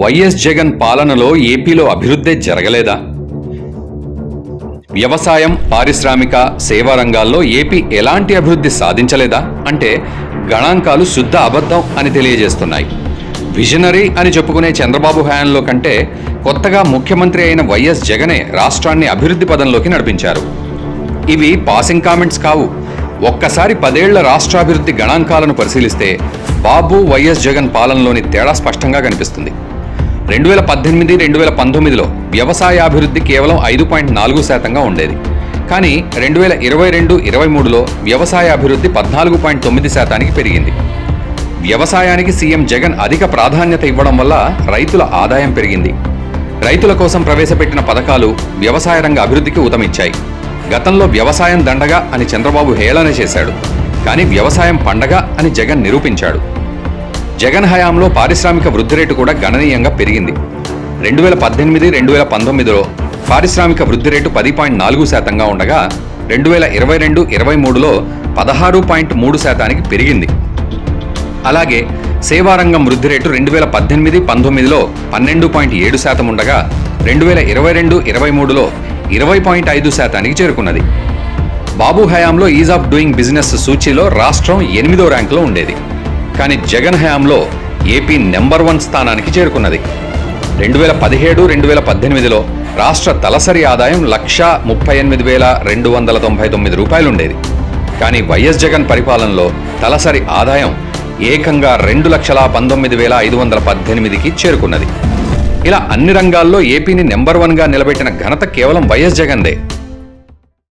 YS Jagan పాలనలో ఏపీలో అభివృద్ధి జరగలేదా? వ్యవసాయం పారిశ్రామిక సేవా రంగాల్లో ఏపీ ఎలాంటి అభివృద్ధి సాధించలేదా? అంటే గణాంకాలు శుద్ధ అబద్ధం అని తెలియజేస్తున్నాయి. విజనరీ అని చెప్పుకునే చంద్రబాబు హయాంలో కంటే కొత్తగా ముఖ్యమంత్రి అయిన వైఎస్ జగనే రాష్ట్రాన్ని అభివృద్ధి పదంలోకి నడిపించారు. ఇవి పాసింగ్ కామెంట్స్ కావు. ఒక్కసారి పదేళ్ళ రాష్ట్రాభివృద్ధి గణాంకాలను పరిశీలిస్తే బాబు వైఎస్ జగన్ పాలనలోని తేడా స్పష్టంగా కనిపిస్తుంది. రెండు వేల పద్దెనిమిది రెండు వేల పంతొమ్మిదిలో వ్యవసాయాభివృద్ధి కేవలం ఐదు పాయింట్ నాలుగు శాతంగా ఉండేది. కానీ రెండు వేల ఇరవై రెండు ఇరవై మూడులో వ్యవసాయాభివృద్ధి పద్నాలుగు పాయింట్ తొమ్మిది శాతానికి పెరిగింది. వ్యవసాయానికి సీఎం జగన్ అధిక ప్రాధాన్యత ఇవ్వడం వల్ల రైతుల ఆదాయం పెరిగింది. రైతుల కోసం ప్రవేశపెట్టిన పథకాలు వ్యవసాయ రంగ అభివృద్ధికి ఉదమిచ్చాయి గతంలో వ్యవసాయం దండగా అని చంద్రబాబు హేళన చేశాడు. కానీ వ్యవసాయం పండగ అని జగన్ నిరూపించాడు. జగన్ హయాంలో పారిశ్రామిక వృద్ధి రేటు కూడా గణనీయంగా పెరిగింది. రెండు వేల పద్దెనిమిది రెండు వేల పంతొమ్మిదిలో పారిశ్రామిక వృద్ధి రేటు పది పాయింట్ నాలుగు శాతంగా ఉండగా రెండు వేల ఇరవై రెండు ఇరవై మూడులో పదహారు పాయింట్ మూడు శాతానికి పెరిగింది. అలాగే సేవారంగం వృద్ధి రేటు రెండు వేల పద్దెనిమిది పంతొమ్మిదిలో పన్నెండు పాయింట్ ఏడు శాతం ఉండగా రెండు వేల ఇరవై రెండు ఇరవై మూడులో ఇరవై పాయింట్ ఐదు శాతానికి చేరుకున్నది. బాబు హయాంలో ఈజ్ ఆఫ్ డూయింగ్ బిజినెస్ సూచీలో రాష్ట్రం ఎనిమిదో ర్యాంకులో ఉండేది. కానీ జగన్ హయాంలో ఏపీ నెంబర్ వన్ స్థానానికి చేరుకున్నది. రెండు వేల పదిహేడు రెండు వేల పద్దెనిమిదిలో రాష్ట్ర తలసరి ఆదాయం లక్షా ముప్పై ఎనిమిది వేల రెండు వందల తొంభై తొమ్మిది రూపాయలు ఉండేది కానీ వైఎస్ జగన్ పరిపాలనలో తలసరి ఆదాయం ఏకంగా రెండు లక్షల పంతొమ్మిది వేల ఐదు వందల పద్దెనిమిదికి చేరుకున్నది. ఇలా అన్ని రంగాల్లో ఏపీని నెంబర్ వన్గా నిలబెట్టిన ఘనత కేవలం వైఎస్ జగన్దే.